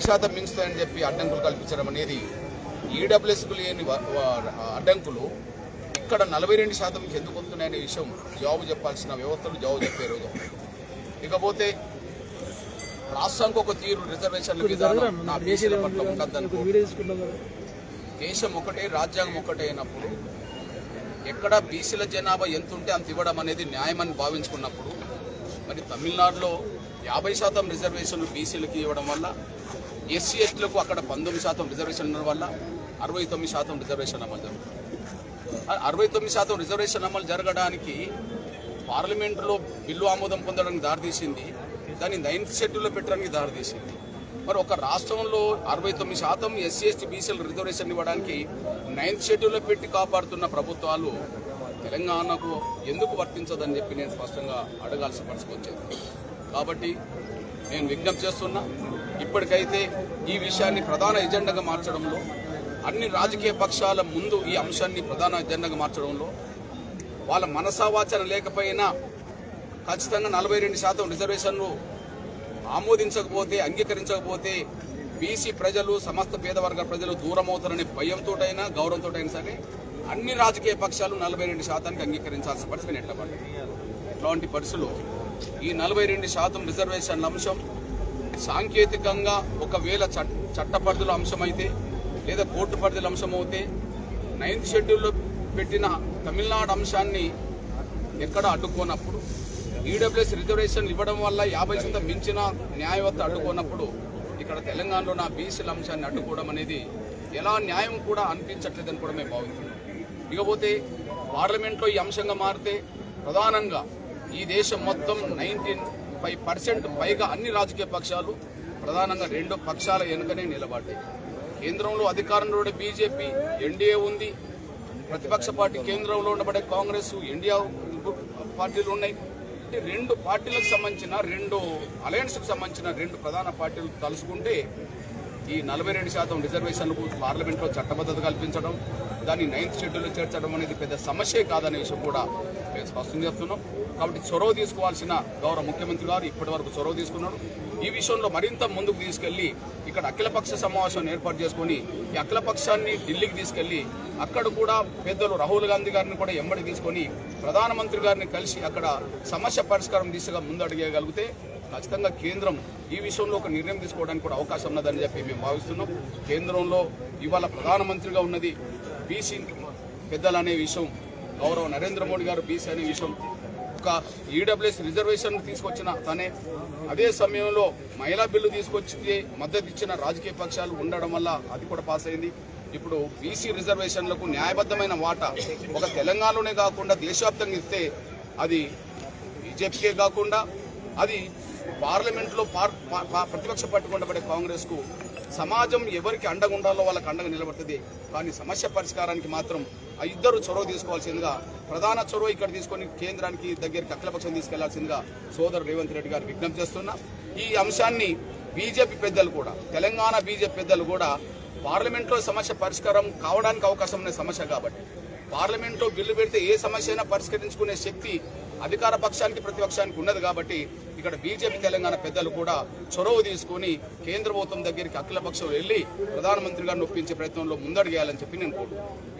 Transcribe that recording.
శాతం మించుతాయని చెప్పి అడ్డంకులు కల్పించడం అనేది ఈడబ్ల్యూఎస్కు లేని వ- వ- అడ్డంకులు. ఇక్కడ నలభై రెండు శాతంకి ఎందుకు వస్తున్నాయనే విషయం జవాబు చెప్పాల్సిన వ్యవస్థలు జవాబు చెప్పే రోజు. ఇకపోతే రాష్ట్రానికి ఒక తీరు రిజర్వేషన్ల విధానం నా బీసీల పట్ల దేశం ఒకటే రాజ్యాంగం ఒకటే అయినప్పుడు ఎక్కడ బీసీల జనాభా ఎంత ఉంటే అంత ఇవ్వడం అనేది న్యాయమని భావించుకున్నప్పుడు మరి తమిళనాడులో యాభై శాతం రిజర్వేషన్లు బీసీలకి ఇవ్వడం వల్ల ఎస్సీ ఎస్టీలకు అక్కడ పంతొమ్మిది శాతం రిజర్వేషన్ ఉండడం వల్ల అరవై తొమ్మిది శాతం రిజర్వేషన్ అమలు జరుగుతుంది. అరవై తొమ్మిది శాతం రిజర్వేషన్ అమలు జరగడానికి పార్లమెంటులో బిల్లు ఆమోదం పొందడానికి దారితీసింది దాన్ని నైన్త్ షెడ్యూల్లో పెట్టడానికి దారితీసింది మరి ఒక రాష్ట్రంలో అరవై తొమ్మిది శాతం ఎస్సీ ఎస్టీ బీసీల రిజర్వేషన్ ఇవ్వడానికి నైన్త్ షెడ్యూల్లో పెట్టి కాపాడుతున్న ప్రభుత్వాలు తెలంగాణకు ఎందుకు వర్తించదని చెప్పి నేను స్పష్టంగా అడగాల్సిన పరిస్థితి వచ్చింది. కాబట్టి నేను విజ్ఞప్తి చేస్తున్నా ఇప్పటికైతే ఈ విషయాన్ని ప్రధాన ఎజెండాగా మార్చడంలో అన్ని రాజకీయ పక్షాల ముందు ఈ అంశాన్ని ప్రధాన ఎజెండాగా మార్చడంలో వాళ్ళ మనసావాచన లేకపోయినా ఖచ్చితంగా నలభై రెండు శాతం రిజర్వేషన్లు ఆమోదించకపోతే అంగీకరించకపోతే బీసీ ప్రజలు సమస్త పేదవర్గ ప్రజలు దూరం అవుతారనే భయంతోటైనా గౌరవంతోటైనా సరే అన్ని రాజకీయ పక్షాలు నలభై రెండు శాతానికి అంగీకరించాల్సిన పరిస్థితి నెట్టబడ్డాయి ఇట్లాంటి పరిస్థితులు ఈ నలభై రెండు శాతం రిజర్వేషన్ల అంశం సాంకేతికంగా ఒకవేళ చట్ చట్ట అంశం అంశమైతే లేదా కోర్టు పరిధిలో అంశం అయితే నైన్త్ షెడ్యూల్లో పెట్టిన తమిళనాడు అంశాన్ని ఎక్కడ అడ్డుకోనప్పుడు ఈడబ్ల్యూఎస్ రిజర్వేషన్ ఇవ్వడం వల్ల యాభై శాతం మించిన న్యాయవత్త అడ్డుకోనప్పుడు ఇక్కడ తెలంగాణలో నా బీసీల అంశాన్ని అడ్డుకోవడం అనేది ఎలా న్యాయం కూడా అనిపించట్లేదని కూడా మేము భావిస్తున్నాం. ఇకపోతే పార్లమెంట్లో ఈ అంశంగా మారితే ప్రధానంగా ఈ దేశం మొత్తం నైన్టీన్ ఫైవ్ పర్సెంట్ పైగా అన్ని రాజకీయ పక్షాలు ప్రధానంగా రెండు పక్షాల వెనుకనే నిలబడ్డాయి. కేంద్రంలో అధికారంలో ఉండే బీజేపీ ఎన్డీఏ ఉంది. ప్రతిపక్ష పార్టీ కేంద్రంలో ఉండబడే కాంగ్రెస్ ఇండియా పార్టీలు ఉన్నాయి. అంటే రెండు పార్టీలకు సంబంధించిన రెండు అలయన్స్కి సంబంధించిన రెండు ప్రధాన పార్టీలు కలుసుకుంటే ఈ నలభై రెండు శాతం రిజర్వేషన్లకు పార్లమెంట్లో చట్టబద్ధత కల్పించడం దాన్ని నైన్త్ షెడ్యూల్లో చేర్చడం అనేది పెద్ద సమస్యే కాదనే విషయం కూడా మేము స్పష్టం చేస్తున్నాం. కాబట్టి చొరవ తీసుకోవాల్సిన గౌరవ ముఖ్యమంత్రి గారు ఇప్పటి వరకు చొరవ తీసుకున్నారు. ఈ విషయంలో మరింత ముందుకు తీసుకెళ్ళి ఇక్కడ అఖిలపక్ష సమావేశం ఏర్పాటు చేసుకుని ఈ అఖిలపక్షాన్ని ఢిల్లీకి తీసుకెళ్ళి అక్కడ కూడా పెద్దలు రాహుల్ గాంధీ గారిని కూడా ఎంబడి తీసుకొని ప్రధానమంత్రి గారిని కలిసి అక్కడ సమస్య పరిష్కారం దిశగా ముందడిగేయగలిగితే ఖచ్చితంగా కేంద్రం ఈ విషయంలో ఒక నిర్ణయం తీసుకోవడానికి కూడా అవకాశం ఉన్నదని చెప్పి మేము భావిస్తున్నాం. కేంద్రంలో ఇవాళ ప్రధానమంత్రిగా ఉన్నది బీసీ పెద్దలు అనే విషయం గౌరవ నరేంద్ర మోడీ గారు బీసీ అనే విషయం. ఒక ఈడబ్ల్యూఎస్ రిజర్వేషన్ తీసుకొచ్చిన తనే. అదే సమయంలో మహిళా బిల్లు తీసుకొచ్చి మద్దతు ఇచ్చిన రాజకీయ పక్షాలు ఉండడం వల్ల అది కూడా పాస్ అయింది. ఇప్పుడు బీసీ రిజర్వేషన్లకు న్యాయబద్ధమైన వాటా ఒక తెలంగాణలోనే కాకుండా దేశవ్యాప్తంగా ఇస్తే అది బీజేపీకే కాకుండా అది పార్లమెంట్లో పార్- ప్రతిపక్ష పట్టుకుండబడే కాంగ్రెస్కు సమాజం ఎవరికి అండగా ఉండాలో వాళ్ళకి అండగా నిలబడుతుంది. కానీ సమస్య పరిష్కారానికి మాత్రం ఆ ఇద్దరు చొరవ తీసుకోవాల్సిందిగా ప్రధాన చొరవ ఇక్కడ తీసుకొని కేంద్రానికి దగ్గరికి అఖిలపక్షం తీసుకెళ్ళాల్సిందిగా సోదరు రేవంత్ రెడ్డి గారు విజ్ఞప్తి చేస్తున్నా. ఈ అంశాన్ని బీజేపీ పెద్దలు కూడా తెలంగాణ బీజేపీ పెద్దలు కూడా పార్లమెంట్లో సమస్య పరిష్కారం కావడానికి అవకాశం ఉన్న సమస్య కాబట్టి పార్లమెంట్లో బిల్లు పెడితే ఏ సమస్య అయినా పరిష్కరించుకునే శక్తి అధికార పక్షానికి ప్రతిపక్షానికి ఉన్నది కాబట్టి ఇక్కడ బీజేపీ తెలంగాణ పెద్దలు కూడా చొరవ తీసుకుని కేంద్ర ప్రభుత్వం దగ్గరికి అఖిలపక్షం వెళ్ళి ప్రధానమంత్రి గారిని ఒప్పించే ప్రయత్నంలో ముందడుగేయాలని చెప్పి నేను కోరుకుంటున్నాను.